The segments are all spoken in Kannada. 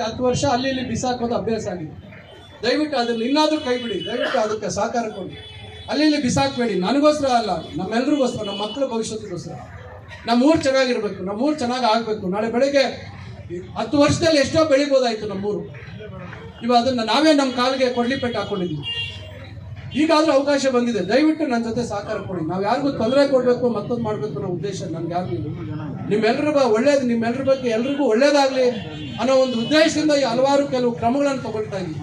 ಹತ್ತು ವರ್ಷ ಅಲ್ಲಿ ಇಲ್ಲಿ ಬಿಸಾಕೋದು ಅಭ್ಯಾಸ ಆಗಿದೆ. ದಯವಿಟ್ಟು ಅದ್ರಲ್ಲಿ ಇನ್ನಾದರೂ ಕೈ ಬಿಡಿ. ದಯವಿಟ್ಟು ಅದಕ್ಕೆ ಸಹಕಾರ ಕೊಡಿ. ಅಲ್ಲಿ ಇಲ್ಲಿ ಬಿಸಾಕಬೇಡಿ. ನನಗೋಸ್ಕರ ಅಲ್ಲ. ನಮ್ಮೆಲ್ರಿಗೋಸ್ಕರ, ನಮ್ಮ ಮಕ್ಕಳ ಭವಿಷ್ಯಕ್ಕೋಸ್ಕರ ನಮ್ಮ ಊರು ಚೆನ್ನಾಗಿರ್ಬೇಕು. ನಮ್ಮ ಊರು ಚೆನ್ನಾಗಿ ಆಗಬೇಕು. ನಾಳೆ ಬೆಳಗ್ಗೆ ಹತ್ತು ವರ್ಷದಲ್ಲಿ ಎಷ್ಟೋ ಬೆಳಿಬೋದಾಯ್ತು ನಮ್ಮೂರು. ಇವಾಗ ಅದನ್ನು ನಾವೇ ನಮ್ಮ ಕಾಲಿಗೆ ಕೊಡ್ಲಿ ಪೆಟ್ಟು ಹಾಕೊಂಡಿದ್ದೀವಿ ಈಗಾದ್ರೂ ಅವಕಾಶ ಬಂದಿದೆ. ದಯವಿಟ್ಟು ನನ್ನ ಜೊತೆ ಸಹಕಾರ ಕೊಡಿ. ನಾವು ಯಾರಿಗೂ ತೊಂದರೆ ಕೊಡಬೇಕು, ಮತ್ತೊಂದು ಮಾಡಬೇಕು ಅನ್ನೋ ಉದ್ದೇಶ ನನ್ಗೆ ಯಾರಿಗೂ ನಿಮ್ಮೆಲ್ಲರ ಬ ಒಳ್ಳೇದು ನಿಮ್ಮೆಲ್ಲರ ಬಗ್ಗೆ ಎಲ್ರಿಗೂ ಒಳ್ಳೇದಾಗಲಿ ಅನ್ನೋ ಒಂದು ಉದ್ದೇಶದಿಂದ ಈ ಹಲವಾರು ಕೆಲವು ಕ್ರಮಗಳನ್ನು ತಗೊಳ್ತಾ ಇದ್ದೀವಿ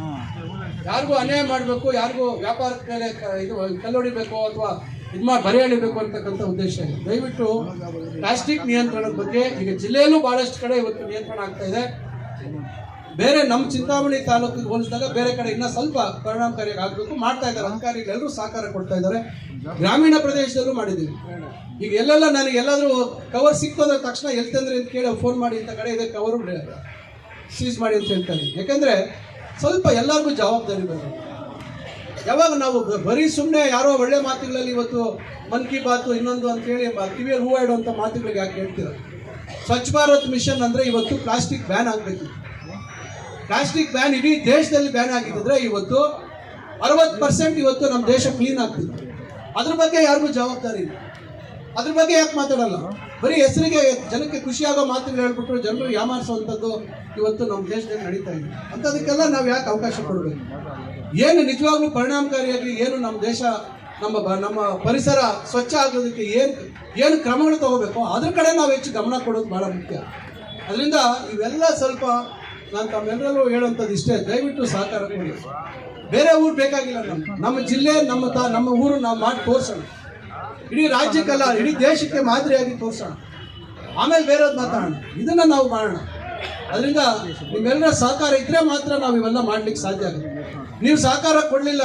ಯಾರಿಗೂ ಅನ್ಯಾಯ ಮಾಡಬೇಕು ಯಾರಿಗೂ ವ್ಯಾಪಾರಕ್ಕೆ ಮೇಲೆ ಇದು ಕಲ್ಲೊಡಿಬೇಕು ಅಥವಾ ಇದು ಮಾಡಿ ಬರೆ ಎಳಿಬೇಕು ಅಂತಕ್ಕಂಥ ಉದ್ದೇಶ ಇದೆ ದಯವಿಟ್ಟು ಪ್ಲಾಸ್ಟಿಕ್ ನಿಯಂತ್ರಣದ ಬಗ್ಗೆ ಈಗ ಜಿಲ್ಲೆಯಲ್ಲೂ ಬಹಳಷ್ಟು ಕಡೆ ಇವತ್ತು ನಿಯಂತ್ರಣ ಆಗ್ತಾ ಇದೆ. ಬೇರೆ ನಮ್ಮ ಚಿಂತಾಮಣಿ ತಾಲೂಕಿಗೆ ಹೋಲಿಸಿದಾಗ ಬೇರೆ ಕಡೆ ಇನ್ನೂ ಸ್ವಲ್ಪ ಪರಿಣಾಮಕಾರಿಯಾಗಿ ಆಗಬೇಕು ಮಾಡ್ತಾ ಇದ್ದಾರೆ ಅಧಿಕಾರಿಗಳು, ಎಲ್ಲರೂ ಸಹಕಾರ ಕೊಡ್ತಾ ಇದ್ದಾರೆ. ಗ್ರಾಮೀಣ ಪ್ರದೇಶದಲ್ಲೂ ಮಾಡಿದ್ದೀವಿ. ಈಗ ಎಲ್ಲೆಲ್ಲ ನನಗೆ ಎಲ್ಲಾದರೂ ಕವರ್ ಸಿಕ್ಕೋದ ತಕ್ಷಣ ಎಲ್ಲಿ ತಂದ್ರೆ ಅಂತ ಕೇಳಿ ಫೋನ್ ಮಾಡಿ ಅಂತ ಕಡೆ ಇದಕ್ಕೆ ಕವರು ಸೀಸ್ ಮಾಡಿ ಅಂತ ಹೇಳ್ತಾರೆ. ಯಾಕಂದ್ರೆ ಸ್ವಲ್ಪ ಎಲ್ಲರಿಗೂ ಜವಾಬ್ದಾರಿ ಬೇಕು ಯಾವಾಗ ನಾವು ಬರೀ ಸುಮ್ಮನೆ ಯಾರೋ ಒಳ್ಳೆ ಮಾತುಗಳಲ್ಲಿ ಇವತ್ತು ಮನ್ ಕಿ ಬಾತು ಇನ್ನೊಂದು ಅಂತೇಳಿ ಕಿವಿಯಲ್ಲಿ ಹೂವು ಇಡುವಂಥ ಮಾತುಗಳಿಗೆ ಯಾಕೆ ಹೇಳ್ತೀರ? ಸ್ವಚ್ಛ ಭಾರತ್ ಮಿಷನ್ ಅಂದರೆ ಇವತ್ತು ಪ್ಲಾಸ್ಟಿಕ್ ಬ್ಯಾನ್ ಆಗಬೇಕು ಪ್ಲಾಸ್ಟಿಕ್ ಬ್ಯಾನ್ ಇಡೀ ದೇಶದಲ್ಲಿ ಬ್ಯಾನ್ ಆಗಿದ್ದರೆ ಇವತ್ತು ಅರವತ್ತು ಪರ್ಸೆಂಟ್ ಇವತ್ತು ನಮ್ಮ ದೇಶ ಕ್ಲೀನ್ ಆಗ್ತಿತ್ತು ಅದ್ರ ಬಗ್ಗೆ ಯಾರಿಗೂ ಜವಾಬ್ದಾರಿ ಇಲ್ಲ. ಅದ್ರ ಬಗ್ಗೆ ಯಾಕೆ ಮಾತಾಡಲ್ಲ? ಬರೀ ಹೆಸರಿಗೆ ಜನಕ್ಕೆ ಖುಷಿಯಾಗೋ ಮಾತುಗಳು ಹೇಳ್ಬಿಟ್ರು ಜನರು ಯಾಮಾರಿಸುವಂಥದ್ದು ಇವತ್ತು ನಮ್ಮ ದೇಶದಲ್ಲಿ ನಡೀತಾ ಇದೆ. ಅಂಥದಕ್ಕೆಲ್ಲ ನಾವು ಯಾಕೆ ಅವಕಾಶ ಕೊಡಬೇಕು? ಏನು ನಿಜವಾಗ್ಲೂ ಪರಿಣಾಮಕಾರಿಯಾಗಿ ಏನು ನಮ್ಮ ದೇಶ, ನಮ್ಮ ನಮ್ಮ ಪರಿಸರ ಸ್ವಚ್ಛ ಆಗೋದಕ್ಕೆ ಏನು ಏನು ಕ್ರಮಗಳು ತಗೋಬೇಕು ಅದ್ರ ಕಡೆ ನಾವು ಹೆಚ್ಚು ಗಮನ ಕೊಡೋದು ಭಾಳ ಮುಖ್ಯ. ಅದರಿಂದ ಇವೆಲ್ಲ ಸ್ವಲ್ಪ ನಾನು ತಮ್ಮೆಲ್ಲರೂ ಹೇಳುವಂಥದ್ದು ಇಷ್ಟೇ. ದಯವಿಟ್ಟು ಸಹಕಾರ ಕೊಡಿ. ಬೇರೆ ಊರು ಬೇಕಾಗಿಲ್ಲ ನಮ್ಮ ನಮ್ಮ ಜಿಲ್ಲೆ, ನಮ್ಮ ತಾ, ನಮ್ಮ ಊರು ನಾವು ಮಾಡಿ ತೋರಿಸೋಣ. ಇಡೀ ರಾಜ್ಯಕ್ಕಲ್ಲ, ಇಡೀ ದೇಶಕ್ಕೆ ಮಾದರಿಯಾಗಿ ತೋರಿಸೋಣ. ಆಮೇಲೆ ಬೇರೆದು ಮಾತಾಡೋಣ. ಇದನ್ನು ನಾವು ಮಾಡೋಣ. ಅದರಿಂದ ನಿಮ್ಮೆಲ್ಲರ ಸಹಕಾರ ಇದ್ರೆ ಮಾತ್ರ ನಾವು ಇವೆಲ್ಲ ಮಾಡ್ಲಿಕ್ಕೆ ಸಾಧ್ಯ ಆಗುತ್ತೆ. ನೀವು ಸಹಕಾರ ಕೊಡಲಿಲ್ಲ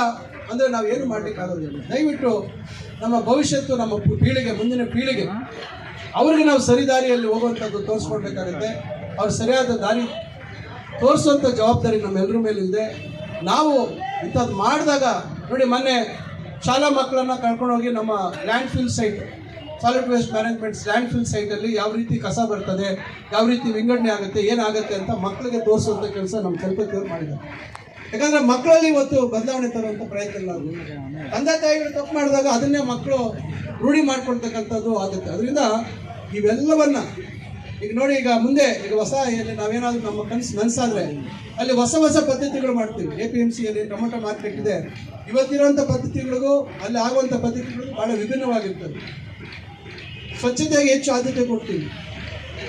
ಅಂದರೆ ನಾವು ಏನು ಮಾಡ್ಲಿಕ್ಕೆ ಆಗೋದಿಲ್ಲ. ದಯವಿಟ್ಟು ನಮ್ಮ ಭವಿಷ್ಯತ್ತು, ನಮ್ಮ ಪೀಳಿಗೆ, ಮುಂದಿನ ಪೀಳಿಗೆ, ಅವ್ರಿಗೆ ನಾವು ಸರಿದಾರಿಯಲ್ಲಿ ಹೋಗುವಂಥದ್ದು ತೋರಿಸ್ಕೊಡ್ಬೇಕಾಗುತ್ತೆ. ಅವ್ರು ಸರಿಯಾದ ದಾರಿ ತೋರಿಸುವಂಥ ಜವಾಬ್ದಾರಿ ನಮ್ಮೆಲ್ಲರ ಮೇಲಿದೆ ನಾವು ಇಂಥದ್ದು ಮಾಡಿದಾಗ ನೋಡಿ ಮೊನ್ನೆ ಶಾಲಾ ಮಕ್ಕಳನ್ನು ಕರ್ಕೊಂಡೋಗಿ ನಮ್ಮ landfill site solid waste management landfill ಸೈಟಲ್ಲಿ ಯಾವ ರೀತಿ ಕಸ ಬರ್ತದೆ, ಯಾವ ರೀತಿ ವಿಂಗಡಣೆ ಆಗುತ್ತೆ, ಏನಾಗುತ್ತೆ ಅಂತ ಮಕ್ಕಳಿಗೆ ತೋರಿಸುವಂಥ ಕೆಲಸ ನಮ್ಮ ಕಲ್ಪತಿಯವರು ಮಾಡಿದ್ದಾರೆ. ಯಾಕಂದ್ರೆ ಮಕ್ಕಳಲ್ಲಿ ಇವತ್ತು ಬದಲಾವಣೆ ತರುವಂಥ ಪ್ರಯತ್ನ ನಾವು ತಂದೆ ತಾಯಿಗಳು ತಪ್ಪು ಮಾಡಿದಾಗ ಅದನ್ನೇ ಮಕ್ಕಳು ರೂಢಿ ಮಾಡ್ಕೊಳ್ತಕ್ಕಂಥದ್ದು ಆಗುತ್ತೆ. ಅದರಿಂದ ಇವೆಲ್ಲವನ್ನ ಈಗ ನೋಡಿ, ಈಗ ಮುಂದೆ, ಈಗ ಹೊಸ ಏನು, ನಾವೇನಾದ್ರೂ ನಮ್ಮ ಕನಸು ನನಸಾದ್ರೆ, ಅಲ್ಲಿ ಹೊಸ ಹೊಸ ಪದ್ಧತಿಗಳು ಮಾಡ್ತೀವಿ. ಎ ಪಿ ಎಂ ಸಿಯಲ್ಲಿ ಟೊಮೊಟೊ ಮಾರ್ಕೆಟ್ ಇದೆ. ಇವತ್ತಿರುವಂಥ ಪದ್ಧತಿಗಳಿಗೂ, ಅಲ್ಲಿ ಆಗುವಂಥ ಪದ್ಧತಿಗಳು ಭಾಳ ವಿಭಿನ್ನವಾಗಿರ್ತದೆ. ಸ್ವಚ್ಛತೆಗೆ ಹೆಚ್ಚು ಆದ್ಯತೆ ಕೊಡ್ತೀವಿ.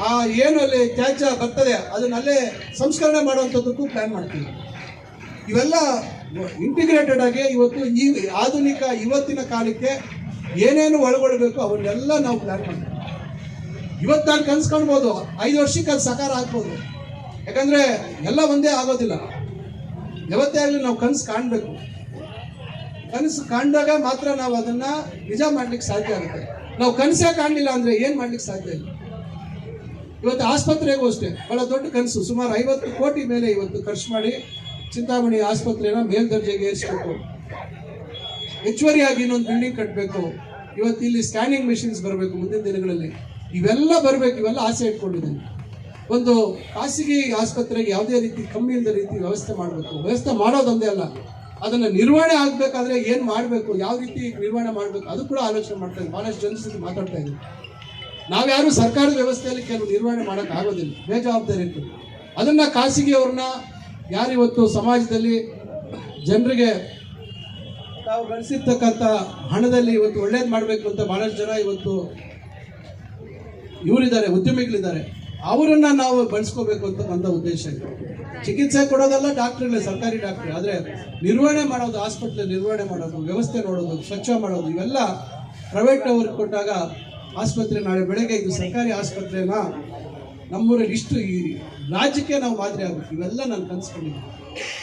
ಆ ಏನು ಅಲ್ಲಿ ತ್ಯಾಜ್ಯ ಬರ್ತದೆ, ಅದನ್ನ ಅಲ್ಲೇ ಸಂಸ್ಕರಣೆ ಮಾಡುವಂಥದ್ದಕ್ಕೂ ಪ್ಲ್ಯಾನ್ ಮಾಡ್ತೀವಿ. ಇವೆಲ್ಲ ಇಂಟಿಗ್ರೇಟೆಡ್ ಆಗಿ ಇವತ್ತು ಈ ಆಧುನಿಕ, ಇವತ್ತಿನ ಕಾಲಕ್ಕೆ ಏನೇನು ಒಳಗೊಳ್ಬೇಕು, ಅವನ್ನೆಲ್ಲ ನಾವು ಪ್ಲ್ಯಾನ್ ಮಾಡ್ತೀವಿ. ಇವತ್ತು ನಾನು ಕನ್ಸು ಕಾಣ್ಬೋದು ಐದು ವರ್ಷಕ್ಕೆ ಅದು ಸಕಾರ ಆಗ್ಬೋದು. ಯಾಕಂದ್ರೆ ಎಲ್ಲ ಒಂದೇ ಆಗೋದಿಲ್ಲ. ಯಾವತ್ತೇ ಆಗಲಿ ನಾವು ಕನಸು ಕಾಣಬೇಕು. ಕನಸು ಕಾಣಿದಾಗ ಮಾತ್ರ ನಾವು ಅದನ್ನ ನಿಜ ಮಾಡ್ಲಿಕ್ಕೆ ಸಾಧ್ಯ ಆಗುತ್ತೆ. ನಾವು ಕನಸೇ ಕಾಣಲಿಲ್ಲ ಅಂದ್ರೆ ಏನು ಮಾಡ್ಲಿಕ್ಕೆ ಸಾಧ್ಯ ಇಲ್ಲ. ಇವತ್ತು ಆಸ್ಪತ್ರೆಗೂ ಅಷ್ಟೇ. ಬಹಳ ದೊಡ್ಡ ಕನಸು. ಸುಮಾರು ಐವತ್ತು ಕೋಟಿ ಮೇಲೆ ಇವತ್ತು ಖರ್ಚು ಮಾಡಿ ಚಿಂತಾಮಣಿ ಆಸ್ಪತ್ರೆನ ಮೇಲ್ದರ್ಜೆಗೆ ಏರಿಸಬೇಕು. ಹೆಚ್ಚುವರಿಯಾಗಿ ಇನ್ನೊಂದು ಬಿಲ್ಡಿಂಗ್ ಕಟ್ಟಬೇಕು ಇವತ್ತು ಇಲ್ಲಿ ಸ್ಕ್ಯಾನಿಂಗ್ ಮೆಷಿನ್ಸ್ ಬರಬೇಕು ಮುಂದಿನ ದಿನಗಳಲ್ಲಿ. ಇವೆಲ್ಲ ಬರಬೇಕು, ಇವೆಲ್ಲ ಆಸೆ ಇಟ್ಕೊಂಡಿದ್ದೀನಿ. ಒಂದು ಖಾಸಗಿ ಆಸ್ಪತ್ರೆಗೆ ಯಾವುದೇ ರೀತಿ ಕಮ್ಮಿ ಇಲ್ಲದ ರೀತಿ ವ್ಯವಸ್ಥೆ ಮಾಡಬೇಕು. ವ್ಯವಸ್ಥೆ ಮಾಡೋದೊಂದೇ ಅಲ್ಲ, ಅದನ್ನು ನಿರ್ವಹಣೆ ಆಗಬೇಕಾದ್ರೆ ಏನು ಮಾಡಬೇಕು, ಯಾವ ರೀತಿ ನಿರ್ವಹಣೆ ಮಾಡಬೇಕು, ಅದು ಕೂಡ ಆಲೋಚನೆ ಮಾಡ್ತಾ ಇದ್ದೀನಿ. ಭಾಳಷ್ಟು ಜನ ಜೊತೆ ಮಾತಾಡ್ತಾ ಇದ್ದೀನಿ ನಾವ್ಯಾರು ಸರ್ಕಾರದ ವ್ಯವಸ್ಥೆಯಲ್ಲಿ ಕೆಲವು ನಿರ್ವಹಣೆ ಮಾಡೋಕೆ ಆಗೋದಿಲ್ಲ ಬೇಜವಾಬ್ದಾರಿ ಇರ್ತದೆ ಅದನ್ನು ಖಾಸಗಿಯವ್ರನ್ನ ಯಾರಿವತ್ತು ಸಮಾಜದಲ್ಲಿ ಜನರಿಗೆ ತಾವು ಗಳಿಸಿರ್ತಕ್ಕಂಥ ಹಣದಲ್ಲಿ ಇವತ್ತು ಒಳ್ಳೇದು ಮಾಡಬೇಕು ಅಂತ ಭಾಳಷ್ಟು ಜನ ಇವತ್ತು ಇವರಿದ್ದಾರೆ, ಉದ್ಯಮಿಗಳಿದ್ದಾರೆ. ಅವರನ್ನ ನಾವು ಬಳಸ್ಕೋಬೇಕು ಅಂತಕ್ಕಂಥ ಉದ್ದೇಶ ಇದೆ. ಚಿಕಿತ್ಸೆ ಕೊಡೋದಲ್ಲ ಡಾಕ್ಟ್ರುಗಳೇ ಸರ್ಕಾರಿ ಡಾಕ್ಟರ್. ಆದರೆ ನಿರ್ವಹಣೆ ಮಾಡೋದು, ಆಸ್ಪತ್ರೆ ನಿರ್ವಹಣೆ ಮಾಡೋದು, ವ್ಯವಸ್ಥೆ ನೋಡೋದು, ಸ್ವಚ್ಛ ಮಾಡೋದು, ಇವೆಲ್ಲ ಪ್ರೈವೇಟ್ ಅವ್ರಿಗೆ ಕೊಟ್ಟಾಗ ಆಸ್ಪತ್ರೆ ನಾಳೆ ಬೆಳಗ್ಗೆ ಇದು ಸರ್ಕಾರಿ ಆಸ್ಪತ್ರೆನ? ನಮ್ಮೂರಲ್ಲಿ ಇಷ್ಟು ಈ ರಾಜ್ಯಕ್ಕೆ ನಾವು ಮಾದರಿ ಆಗಬೇಕು. ಇವೆಲ್ಲ ನಾನು ಕನ್ಸ್ಕೊಂಡಿದ್ದೀನಿ.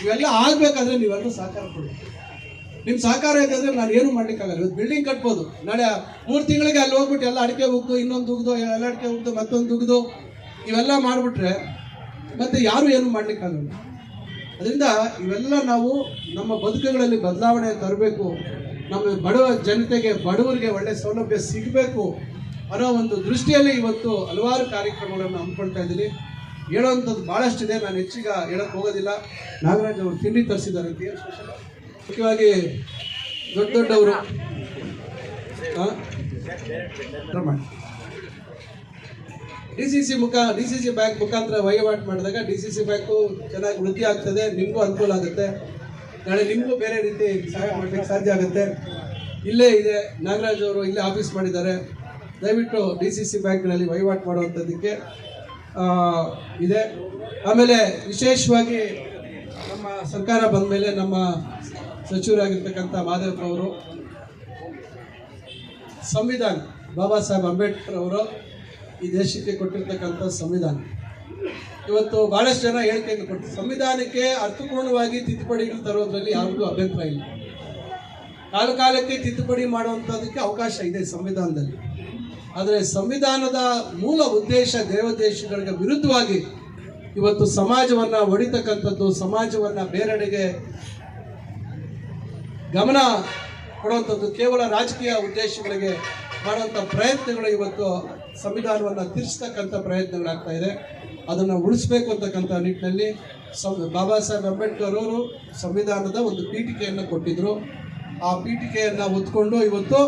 ಇವೆಲ್ಲ ಆಗಬೇಕಾದ್ರೆ ನೀವೆಲ್ಲರೂ ಸಹಕಾರ ಕೊಡಿ. ನಿಮ್ಮ ಸಹಕಾರ ಇದ್ದಂದ್ರೆ ನಾನು ಏನು ಮಾಡ್ಲಿಕ್ಕಾಗಲ್ಲ. ಇವತ್ತು ಬಿಲ್ಡಿಂಗ್ ಕಟ್ಬೋದು. ನಾಳೆ ಮೂರು ತಿಂಗಳಿಗೆ ಅಲ್ಲಿ ಹೋಗ್ಬಿಟ್ಟು ಎಲ್ಲ ಅಡಿಕೆ ಉಗ್ದು, ಇನ್ನೊಂದು ಉಗ್ದು, ಎಲ್ಲ ಅಡಿಕೆ ಉಗ್ದು, ಮತ್ತೊಂದು ಉಗ್ದು, ಇವೆಲ್ಲ ಮಾಡಿಬಿಟ್ರೆ ಮತ್ತೆ ಯಾರು ಏನು ಮಾಡ್ಲಿಕ್ಕಾಗಲ್ಲ. ಅದರಿಂದ ಇವೆಲ್ಲ ನಾವು ನಮ್ಮ ಬದುಕುಗಳಲ್ಲಿ ಬದಲಾವಣೆ ತರಬೇಕು. ನಮ್ಮ ಬಡವ ಜನತೆಗೆ, ಬಡವರಿಗೆ ಒಳ್ಳೆ ಸೌಲಭ್ಯ ಸಿಗಬೇಕು ಅನ್ನೋ ಒಂದು ದೃಷ್ಟಿಯಲ್ಲಿ ಇವತ್ತು ಹಲವಾರು ಕಾರ್ಯಕ್ರಮಗಳನ್ನು ಹಮ್ಮಿಕೊಳ್ತಾ ಇದ್ದೀನಿ. ಹೇಳೋವಂಥದ್ದು ಭಾಳಷ್ಟಿದೆ ನಾನು ಹೆಚ್ಚಿಗೆ ಹೇಳಕ್ಕೆ ಹೋಗೋದಿಲ್ಲ. ನಾಗರಾಜ್ ಅವರು ತಿಂಡಿ ತರಿಸಿದ್ದಾರೆ ಅಂತ ಮುಖ್ಯವಾಗಿ ದೊಡ್ಡ ದೊಡ್ಡವರು. ಡಿ ಸಿ ಸಿ ಮುಖ ಡಿ ಸಿ ಸಿ ಬ್ಯಾಂಕ್ ಮುಖಾಂತರ ವಹಿವಾಟು ಮಾಡಿದಾಗ ಡಿ ಸಿ ಸಿ ಬ್ಯಾಂಕು ಚೆನ್ನಾಗಿ ವೃದ್ಧಿ ಆಗ್ತದೆ, ನಿಮಗೂ ಅನುಕೂಲ ಆಗುತ್ತೆ. ನಾಳೆ ನಿಮಗೂ ಬೇರೆ ರೀತಿ ಸಹಾಯ ಮಾಡಲಿಕ್ಕೆ ಸಾಧ್ಯ ಆಗುತ್ತೆ. ಇಲ್ಲೇ ಇದೆ, ನಾಗರಾಜ್ ಅವರು ಇಲ್ಲೇ ಆಫೀಸ್ ಮಾಡಿದ್ದಾರೆ. ದಯವಿಟ್ಟು ಡಿ ಸಿ ಸಿ ಬ್ಯಾಂಕ್ನಲ್ಲಿ ವಹಿವಾಟು ಮಾಡುವಂಥದ್ದಕ್ಕೆ ಇದೆ. ಆಮೇಲೆ ವಿಶೇಷವಾಗಿ ನಮ್ಮ ಸರ್ಕಾರ ಬಂದ ಮೇಲೆ ನಮ್ಮ ಸಚಿವರಾಗಿರ್ತಕ್ಕಂಥ ಅವರು, ಸಂವಿಧಾನ, ಬಾಬಾ ಸಾಹೇಬ್ ಅಂಬೇಡ್ಕರ್ ಅವರು ಈ ದೇಶಕ್ಕೆ ಕೊಟ್ಟಿರ್ತಕ್ಕಂಥ ಸಂವಿಧಾನ. ಇವತ್ತು ಬಹಳಷ್ಟು ಜನ ಹೇಳಿಕೆಯನ್ನು ಕೊಟ್ಟು ಸಂವಿಧಾನಕ್ಕೆ ಅರ್ಥಪೂರ್ಣವಾಗಿ ತಿದ್ದುಪಡಿಗಳು ತರೋದ್ರಲ್ಲಿ ಯಾರಿಗೂ ಅಭಿಪ್ರಾಯ ಇಲ್ಲ. ಕಾಲ ಕಾಲಕ್ಕೆ ತಿದ್ದುಪಡಿ ಮಾಡುವಂಥದ್ದಕ್ಕೆ ಅವಕಾಶ ಇದೆ ಸಂವಿಧಾನದಲ್ಲಿ. ಆದರೆ ಸಂವಿಧಾನದ ಮೂಲ ಉದ್ದೇಶ ದೇವದೇಶಗಳಿಗೆ ವಿರುದ್ಧವಾಗಿ ಇವತ್ತು ಸಮಾಜವನ್ನು ಹೊಡಿತಕ್ಕಂಥದ್ದು ಸಮಾಜವನ್ನು ಬೇರೆಡೆಗೆ ಗಮನ ಕೊಡುವಂಥದ್ದು ಕೇವಲ ರಾಜಕೀಯ ಉದ್ದೇಶಗಳಿಗೆ ಮಾಡುವಂಥ ಪ್ರಯತ್ನಗಳು ಇವತ್ತು ಸಂವಿಧಾನವನ್ನು ತಿರ್ಸ್ತಕ್ಕಂಥ ಪ್ರಯತ್ನಗಳಾಗ್ತಾ ಇದೆ. ಅದನ್ನು ಉಳಿಸ್ಬೇಕು ಅಂತಕ್ಕಂಥ ನಿಟ್ಟಿನಲ್ಲಿ ಸಂ, ಬಾಬಾ ಸಾಹೇಬ್ ಅಂಬೇಡ್ಕರ್ ಅವರು ಸಂವಿಧಾನದ ಒಂದು ಪೀಠಿಕೆಯನ್ನು ಕೊಟ್ಟಿದ್ದರು ಆ ಪೀಠಿಕೆಯನ್ನು ಹೊತ್ಕೊಂಡು ಇವತ್ತು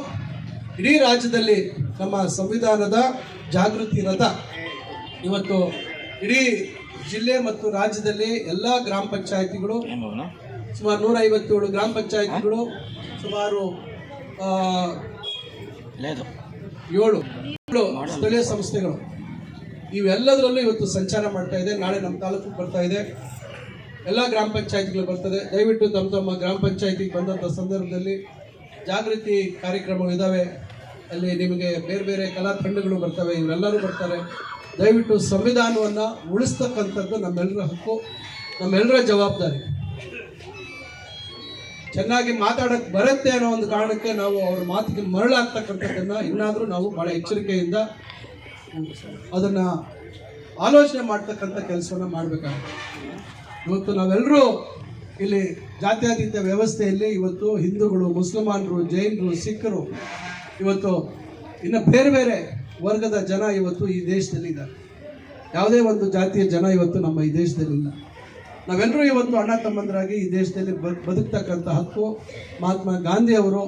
ಇಡೀ ರಾಜ್ಯದಲ್ಲಿ ನಮ್ಮ ಸಂವಿಧಾನದ ಜಾಗೃತಿ ರಥ ಇವತ್ತು ಇಡೀ ಜಿಲ್ಲೆ ಮತ್ತು ರಾಜ್ಯದಲ್ಲಿ ಎಲ್ಲ ಗ್ರಾಮ ಪಂಚಾಯತಿಗಳು ಸುಮಾರು ನೂರ ಐವತ್ತೇಳು ಗ್ರಾಮ ಪಂಚಾಯತ್ಗಳು ಸುಮಾರು ಏಳು ಸ್ಥಳೀಯ ಸಂಸ್ಥೆಗಳು. ಇವೆಲ್ಲದರಲ್ಲೂ ಇವತ್ತು ಸಂಚಾರ ಮಾಡ್ತಾ ಇದೆ. ನಾಳೆ ನಮ್ಮ ತಾಲೂಕು ಬರ್ತಾ ಇದೆ. ಎಲ್ಲ ಗ್ರಾಮ ಪಂಚಾಯತ್ಗಳು ಬರ್ತದೆ. ದಯವಿಟ್ಟು ತಮ್ಮ ತಮ್ಮ ಗ್ರಾಮ ಪಂಚಾಯತಿಗೆ ಬಂದಂಥ ಸಂದರ್ಭದಲ್ಲಿ ಜಾಗೃತಿ ಕಾರ್ಯಕ್ರಮಗಳು ಇದ್ದಾವೆ ಅಲ್ಲಿ ನಿಮಗೆ ಬೇರೆ ಬೇರೆ ಕಲಾ ತಂಡಗಳು ಬರ್ತವೆ. ಇವರೆಲ್ಲರೂ ಬರ್ತಾರೆ. ದಯವಿಟ್ಟು ಸಂವಿಧಾನವನ್ನು ಉಳಿಸ್ತಕ್ಕಂಥದ್ದು ನಮ್ಮೆಲ್ಲರ ಹಕ್ಕು. ನಮ್ಮೆಲ್ಲರ ಜವಾಬ್ದಾರಿ. ಚೆನ್ನಾಗಿ ಮಾತಾಡಕ್ ಬರುತ್ತೆ ಅನ್ನೋ ಒಂದು ಕಾರಣಕ್ಕೆ ನಾವು ಅವ್ರ ಮಾತಿಗೆ ಮರಳಾಗ್ತಕ್ಕಂಥದ್ದನ್ನ ಇನ್ನಾದರೂ ನಾವು ಬಹಳ ಎಚ್ಚರಿಕೆಯಿಂದ ಅದನ್ನ ಆಲೋಚನೆ ಮಾಡ್ತಕ್ಕಂಥ ಕೆಲಸವನ್ನ ಮಾಡಬೇಕಾಗುತ್ತೆ. ಇವತ್ತು ನಾವೆಲ್ಲರೂ ಇಲ್ಲಿ ಜಾತ್ಯತೀತ ವ್ಯವಸ್ಥೆಯಲ್ಲಿ ಇವತ್ತು ಹಿಂದೂಗಳು, ಮುಸಲ್ಮಾನರು, ಜೈನರು, ಸಿಖ್ಖರು ಇವತ್ತು ಇನ್ನು ಬೇರೆ ಬೇರೆ ವರ್ಗದ ಜನ ಇವತ್ತು ಈ ದೇಶದಲ್ಲಿ ಇದ್ದಾರೆ ಯಾವುದೇ ಒಂದು ಜಾತಿಯ ಜನ ಇವತ್ತು ನಮ್ಮ ಈ ದೇಶದಲ್ಲಿ ಇಲ್ಲ ನಾವೆಲ್ಲರೂ ಇವತ್ತು ಅಣ್ಣ ತಮ್ಮಂದರಾಗಿ ಈ ದೇಶದಲ್ಲಿ ಬದುಕ್ತಕ್ಕಂಥ ಹಕ್ಕು ಮಹಾತ್ಮ ಗಾಂಧಿಯವರು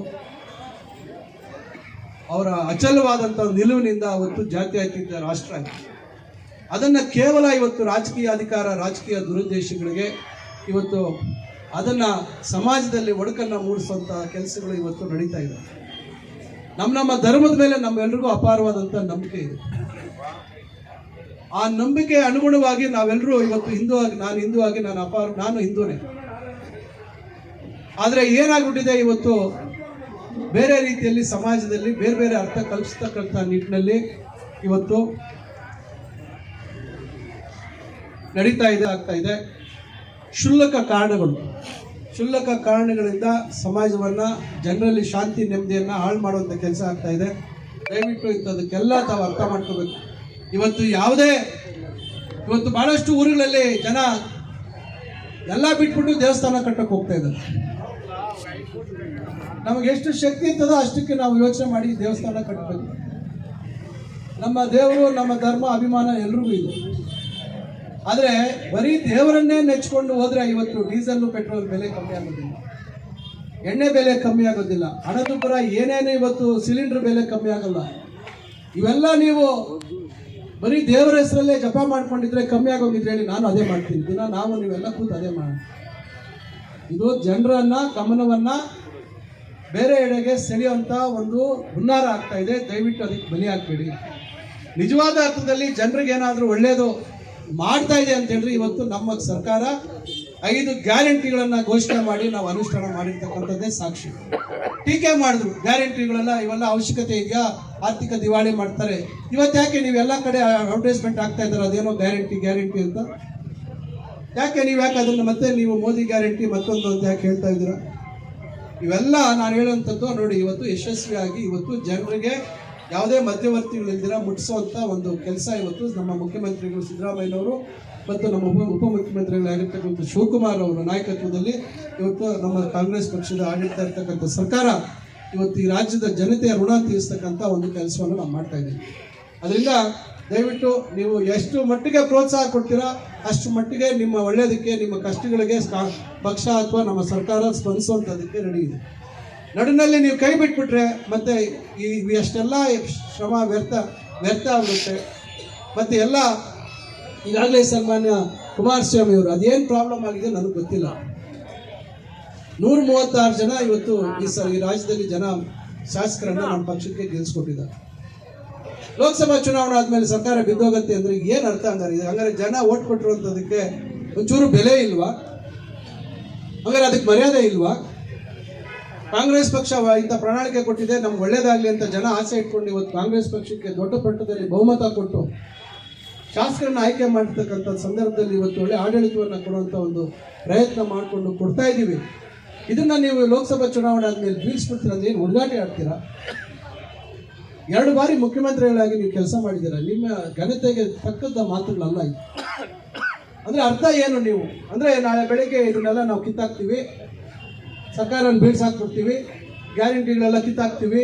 ಅವರ ಅಚಲವಾದಂಥ ನಿಲುವಿನಿಂದ ಅವತ್ತು ಜಾತ್ಯತೀತ ರಾಷ್ಟ್ರ ಆಯಿತು. ಅದನ್ನು ಕೇವಲ ಇವತ್ತು ರಾಜಕೀಯ ಅಧಿಕಾರ, ರಾಜಕೀಯ ದುರುದ್ದೇಶಗಳಿಗೆ ಇವತ್ತು ಅದನ್ನು ಸಮಾಜದಲ್ಲಿ ಒಡಕನ್ನು ಮೂಡಿಸುವಂಥ ಕೆಲಸಗಳು ಇವತ್ತು ನಡೀತಾ ಇದೆ. ನಮ್ಮ ನಮ್ಮ ಧರ್ಮದ ಮೇಲೆ ನಮ್ಮೆಲ್ರಿಗೂ ಅಪಾರವಾದಂಥ ನಂಬಿಕೆ ಇದೆ. ಆ ನಂಬಿಕೆ ಅನುಗುಣವಾಗಿ ನಾವೆಲ್ಲರೂ ಇವತ್ತು ಹಿಂದೂ ಆಗಿ ನಾನು ಹಿಂದೂ ಆಗಿ ನಾನು ಅಪಾರ, ನಾನು ಹಿಂದೂನೇ. ಆದರೆ ಏನಾಗ್ಬಿಟ್ಟಿದೆ ಇವತ್ತು? ಬೇರೆ ರೀತಿಯಲ್ಲಿ ಸಮಾಜದಲ್ಲಿ ಬೇರೆ ಬೇರೆ ಅರ್ಥ ಕಲ್ಪಿಸ್ತಕ್ಕಂಥ ನಿಟ್ಟಿನಲ್ಲಿ ಇವತ್ತು ನಡೀತಾ ಇದೆ, ಆಗ್ತಾ ಇದೆ. ಕ್ಷುಲ್ಲಕ ಕಾರಣಗಳು. ಕ್ಷುಲ್ಲಕ ಕಾರಣಗಳಿಂದ ಸಮಾಜವನ್ನು, ಜನರಲ್ಲಿ ಶಾಂತಿ ನೆಮ್ಮದಿಯನ್ನು ಹಾಳು ಮಾಡುವಂಥ ಕೆಲಸ ಆಗ್ತಾ ಇದೆ. ದಯವಿಟ್ಟು ಇಂಥದಕ್ಕೆಲ್ಲ ತಾವು ಅರ್ಥ ಮಾಡ್ಕೋಬೇಕು. ಇವತ್ತು ಯಾವುದೇ, ಇವತ್ತು ಬಹಳಷ್ಟು ಊರುಗಳಲ್ಲಿ ಜನ ಎಲ್ಲ ಬಿಟ್ಬಿಟ್ಟು ದೇವಸ್ಥಾನ ಕಟ್ಟಕ್ಕೆ ಹೋಗ್ತಾ ಇದ್ದಾರೆ. ನಮಗೆ ಎಷ್ಟು ಶಕ್ತಿ ಇರ್ತದೋ ಅಷ್ಟಕ್ಕೆ ನಾವು ಯೋಚನೆ ಮಾಡಿ ದೇವಸ್ಥಾನ ಕಟ್ಟಬೇಕು ನಮ್ಮ ದೇವರು, ನಮ್ಮ ಧರ್ಮ, ಅಭಿಮಾನ ಎಲ್ರಿಗೂ ಇದೆ. ಆದರೆ ಬರೀ ದೇವರನ್ನೇ ನೆಚ್ಕೊಂಡು ಹೋದ್ರೆ ಇವತ್ತು ಡೀಸೆಲ್ ಪೆಟ್ರೋಲ್ ಬೆಲೆ ಕಮ್ಮಿ ಆಗೋದಿಲ್ಲ. ಎಣ್ಣೆ ಬೆಲೆ ಕಮ್ಮಿ ಆಗೋದಿಲ್ಲ. ಹಣದುಬ್ಬರ ಏನೇನು ಇವತ್ತು ಸಿಲಿಂಡರ್ ಬೆಲೆ ಕಮ್ಮಿ ಆಗಲ್ಲ. ಇವೆಲ್ಲ ನೀವು ಬರೀ ದೇವರ ಹೆಸರಲ್ಲೇ ಜಪ ಮಾಡ್ಕೊಂಡಿದ್ರೆ ಕಮ್ಮಿ ಆಗೋಗಿದ್ರೆ ಹೇಳಿ ನಾನು ಅದೇ ಮಾಡ್ತೀನಿ. ದಿನ ನಾವು ನೀವೆಲ್ಲ ಕೂತು ಅದೇ ಮಾಡೋಣ. ಇದು ಜನರನ್ನ, ಗಮನವನ್ನ ಬೇರೆ ಎಡೆಗೆ ಸೆಳೆಯುವಂತ ಒಂದು ಹುನ್ನಾರ ಆಗ್ತಾ ಇದೆ. ದಯವಿಟ್ಟು ಅದಕ್ಕೆ ಬಲಿ ಹಾಕ್ಬೇಡಿ. ನಿಜವಾದ ಅರ್ಥದಲ್ಲಿ ಜನರಿಗೆ ಏನಾದರೂ ಒಳ್ಳೆಯದು ಮಾಡ್ತಾ ಇದೆ ಅಂತ ಹೇಳಿದ್ರೆ ಇವತ್ತು ನಮ್ಮ ಸರ್ಕಾರ ಐದು ಗ್ಯಾರಂಟಿಗಳನ್ನ ಘೋಷಣೆ ಮಾಡಿ ನಾವು ಅನುಷ್ಠಾನ ಮಾಡಿರ್ತಕ್ಕಂಥದ್ದೇ ಸಾಕ್ಷಿ. ಟೀಕೆ ಮಾಡಿದ್ರು, ಗ್ಯಾರಂಟಿಗಳೆಲ್ಲ ಇವೆಲ್ಲ ಅವಶ್ಯಕತೆ ಇದೆಯಾ? ಆರ್ಥಿಕ ದಿವಾಳಿ ಮಾಡ್ತಾರೆ. ಇವತ್ತು ಯಾಕೆ ನೀವು ಎಲ್ಲ ಕಡೆ ಅಡ್ವರ್ಟೈಸ್ಮೆಂಟ್ ಆಗ್ತಾ ಇದ್ದಾರೆ? ಅದೇನೋ ಗ್ಯಾರಂಟಿ ಗ್ಯಾರಂಟಿ ಅಂತ? ಯಾಕೆ ನೀವು ಯಾಕೆ ಅದನ್ನು ಮತ್ತೆ ನೀವು ಮೋದಿ ಗ್ಯಾರಂಟಿ ಮತ್ತೊಂದು ಅಂತ ಯಾಕೆ ಹೇಳ್ತಾ ಇದ್ದೀರಾ? ಇವೆಲ್ಲ ನಾನು ಹೇಳುವಂಥದ್ದು ನೋಡಿ, ಇವತ್ತು ಯಶಸ್ವಿಯಾಗಿ ಇವತ್ತು ಜನರಿಗೆ ಯಾವುದೇ ಮಧ್ಯವರ್ತಿಗಳಿಲ್ದಿರ ಅಂತ ಒಂದು ಕೆಲಸ ಇವತ್ತು ನಮ್ಮ ಮುಖ್ಯಮಂತ್ರಿಗಳು ಸಿದ್ದರಾಮಯ್ಯನವರು ಮತ್ತು ನಮ್ಮ ಉಪ ಉಪಮುಖ್ಯಮಂತ್ರಿಗಳಾಗಿರ್ತಕ್ಕಂಥ ಶಿವಕುಮಾರ್ ಅವರ ನಾಯಕತ್ವದಲ್ಲಿ ಇವತ್ತು ನಮ್ಮ ಕಾಂಗ್ರೆಸ್ ಪಕ್ಷದ ಆಡಳಿತ ಇರ್ತಕ್ಕಂಥ ಸರ್ಕಾರ ಇವತ್ತು ಈ ರಾಜ್ಯದ ಜನತೆಯ ಋಣ ತೀರಿಸ್ತಕ್ಕಂಥ ಒಂದು ಕೆಲಸವನ್ನು ನಾವು ಮಾಡ್ತಾ ಇದ್ದೀವಿ. ಅದರಿಂದ ದಯವಿಟ್ಟು ನೀವು ಎಷ್ಟು ಮಟ್ಟಿಗೆ ಪ್ರೋತ್ಸಾಹ ಕೊಡ್ತೀರಾ, ಅಷ್ಟು ಮಟ್ಟಿಗೆ ನಿಮ್ಮ ಒಳ್ಳೆಯದಕ್ಕೆ, ನಿಮ್ಮ ಕಷ್ಟಗಳಿಗೆ ಪಕ್ಷ ಅಥವಾ ನಮ್ಮ ಸರ್ಕಾರ ಸ್ಪಂದಿಸುವಂಥದ್ದಕ್ಕೆ ರೆಡಿ ಇದೆ. ನೀವು ಕೈ ಬಿಟ್ಬಿಟ್ರೆ ಮತ್ತೆ ಈ ಎಷ್ಟೆಲ್ಲ ಶ್ರಮ ವ್ಯರ್ಥ ವ್ಯರ್ಥ ಆಗುತ್ತೆ. ಮತ್ತು ಎಲ್ಲ ಈಗಾಗಲೇ ಸನ್ಮಾನ್ಯ ಕುಮಾರಸ್ವಾಮಿ ಅವರು ಅದೇನು ಪ್ರಾಬ್ಲಮ್ ಆಗಿದೆ ನನಗೆ ಗೊತ್ತಿಲ್ಲ. ನೂರ ಮೂವತ್ತಾರು ಜನ ಇವತ್ತು ಈ ಈ ರಾಜ್ಯದಲ್ಲಿ ಜನ ಶಾಸಕರನ್ನ ನಮ್ಮ ಪಕ್ಷಕ್ಕೆ ಗೆಲ್ಸ್ಕೊಟ್ಟಿದ್ದಾರೆ. ಲೋಕಸಭಾ ಚುನಾವಣೆ ಆದಮೇಲೆ ಸರ್ಕಾರ ಬಿದ್ದೋಗತ್ತೆ ಅಂದ್ರೆ ಏನು ಅರ್ಥ ಅಂದ್ರೆ ಇದು ಹಂಗಾರೆ ಜನ ಓಟ್ ಕೊಟ್ಟಿರುವಂಥದ್ದಕ್ಕೆ ಒಂಚೂರು ಬೆಲೆ ಇಲ್ವಾ? ಹಂಗಾರೆ ಅದಕ್ಕೆ ಮರ್ಯಾದೆ ಇಲ್ವಾ? ಕಾಂಗ್ರೆಸ್ ಪಕ್ಷ ಇಂಥ ಪ್ರಣಾಳಿಕೆ ಕೊಟ್ಟಿದೆ, ನಮ್ಗೆ ಒಳ್ಳೇದಾಗಲಿ ಅಂತ ಜನ ಆಸೆ ಇಟ್ಕೊಂಡು ಇವತ್ತು ಕಾಂಗ್ರೆಸ್ ಪಕ್ಷಕ್ಕೆ ದೊಡ್ಡ ಪಟ್ಟದಲ್ಲಿ ಬಹುಮತ ಕೊಟ್ಟು ಶಾಸಕರನ್ನ ಆಯ್ಕೆ ಮಾಡಿರ್ತಕ್ಕಂಥ ಸಂದರ್ಭದಲ್ಲಿ ಇವತ್ತು ಒಳ್ಳೆ ಆಡಳಿತವನ್ನು ಕೊಡುವಂಥ ಒಂದು ಪ್ರಯತ್ನ ಮಾಡಿಕೊಂಡು ಕೊಡ್ತಾ ಇದ್ದೀವಿ. ಇದನ್ನು ನೀವು ಲೋಕಸಭಾ ಚುನಾವಣೆ ಆದಮೇಲೆ ಬೀಳ್ಸ್ಬಿಡ್ತೀರ ಏನು ಹುಡುಗಾಟ ಆಡ್ತೀರಾ? ಎರಡು ಬಾರಿ ಮುಖ್ಯಮಂತ್ರಿಗಳಾಗಿ ನೀವು ಕೆಲಸ ಮಾಡಿದ್ದೀರಾ? ನಿಮ್ಮ ಘನತೆಗೆ ತಕ್ಕಂಥ ಮಾತುಗಳಲ್ಲ ಇದು. ಅಂದ್ರೆ ಅರ್ಥ ಏನು ನೀವು? ಅಂದ್ರೆ ನಾಳೆ ಬೆಳಗ್ಗೆ ಇದನ್ನೆಲ್ಲ ನಾವು ಕಿತ್ತಾಕ್ತೀವಿ. ಸರ್ಕಾರನ ಬೀಳ್ಸಾಕ್ಬಿಡ್ತೀವಿ ಗ್ಯಾರಂಟಿಗಳೆಲ್ಲ ಕಿತ್ತಾಕ್ತೀವಿ.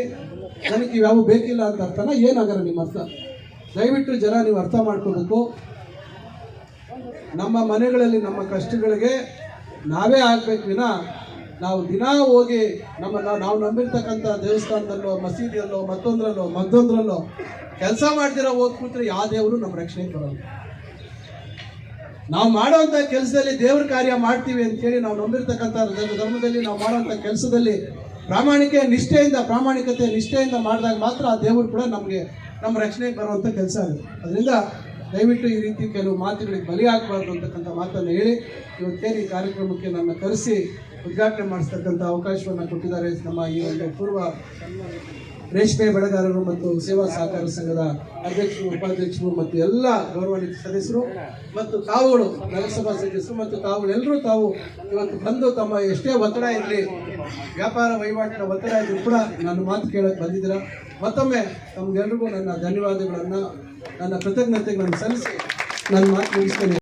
ನನಗೆ ಇವ್ಯಾವು ಬೇಕಿಲ್ಲ ಅಂತ ಅರ್ಥನ ಏನಾಗಲ್ಲ ನಿಮ್ಮ ಅರ್ಥ? ದಯವಿಟ್ಟು ಜನ ನೀವು ಅರ್ಥ ಮಾಡ್ಕೋಬೇಕು. ನಮ್ಮ ಮನೆಗಳಲ್ಲಿ ನಮ್ಮ ಕಷ್ಟಗಳಿಗೆ ನಾವೇ ಆಗ್ಬೇಕು ವಿನ ನಾವು ದಿನಾ ಹೋಗಿ ನಮ್ಮ ನಾವು- ನಂಬಿರ್ತಕ್ಕಂಥ ದೇವಸ್ಥಾನದಲ್ಲೋ, ಮಸೀದಿಯಲ್ಲೋ, ಮತ್ತೊಂದರಲ್ಲೋ ಮತ್ತೊಂದರಲ್ಲೋ ಕೆಲಸ ಮಾಡ್ತಿರೋ ಹೋದ್ ಕೂತ್ರೆ ಯಾವ ದೇವರು ನಮ್ಮ ರಕ್ಷಣೆ ಕೊಡಲ್ಲ ನಾವು ಮಾಡುವಂಥ ಕೆಲಸದಲ್ಲಿ ದೇವ್ರ ಕಾರ್ಯ ಮಾಡ್ತೀವಿ ಅಂತೇಳಿ ನಾವು ನಂಬಿರ್ತಕ್ಕಂಥ ಧರ್ಮ- ಧರ್ಮದಲ್ಲಿ ನಾವು ಮಾಡುವಂಥ ಕೆಲಸದಲ್ಲಿ ಪ್ರಾಮಾಣಿಕ ನಿಷ್ಠೆಯಿಂದ ಪ್ರಾಮಾಣಿಕತೆ ನಿಷ್ಠೆಯಿಂದ ಮಾಡಿದಾಗ ಮಾತ್ರ ಆ ದೇವರು ಕೂಡ ನಮಗೆ ನಮ್ಮ ರಕ್ಷಣೆಗೆ ಬರುವಂಥ ಕೆಲಸ ಆಗುತ್ತೆ ಅದರಿಂದ ದಯವಿಟ್ಟು ಈ ರೀತಿ ಕೆಲವು ಮಾತುಗಳಿಗೆ ಬಲಿ ಹಾಕಬಾರ್ದು ಅಂತಕ್ಕಂಥ ಮಾತನ್ನು ಹೇಳಿ ಇವತ್ತೇ ಈ ಕಾರ್ಯಕ್ರಮಕ್ಕೆ ನನ್ನ ಕರೆಸಿ ಉದ್ಘಾಟನೆ ಮಾಡಿಸ್ತಕ್ಕಂಥ ಅವಕಾಶವನ್ನು ಕೊಟ್ಟಿದ್ದಾರೆ ನಮ್ಮ ಈ ಒಂದು ಪೂರ್ವ ರೇಷ್ಮೆ ಬೆಳೆಗಾರರು ಮತ್ತು ಸೇವಾ ಸಹಕಾರ ಸಂಘದ ಅಧ್ಯಕ್ಷರು, ಉಪಾಧ್ಯಕ್ಷರು ಮತ್ತು ಎಲ್ಲ ಗೌರವಾನ್ವಿತ ಸದಸ್ಯರು ಮತ್ತು ತಾವುಗಳು ನಗರಸಭಾ ಸದಸ್ಯರು ಮತ್ತು ತಾವುಗಳೆಲ್ಲರೂ ತಾವು ಇವತ್ತು ಬಂದು ತಮ್ಮ ಎಷ್ಟೇ ಒತ್ತಡ ಇರಲಿ ವ್ಯಾಪಾರ ವಹಿವಾಟಿನ ಒತ್ತಡ ಇದ್ರು ಕೂಡ ನನ್ನ ಮಾತು ಕೇಳಕ್ಕೆ ಬಂದಿದ್ದೀರಾ? ಮತ್ತೊಮ್ಮೆ ತಮ್ಗೆಲ್ರಿಗೂ ನನ್ನ ಧನ್ಯವಾದಗಳನ್ನು, ನನ್ನ ಕೃತಜ್ಞತೆಗಳನ್ನು ಸಲ್ಲಿಸಿ ನನ್ನ ಮಾತು ಮುಗಿಸ್ತೇನೆ.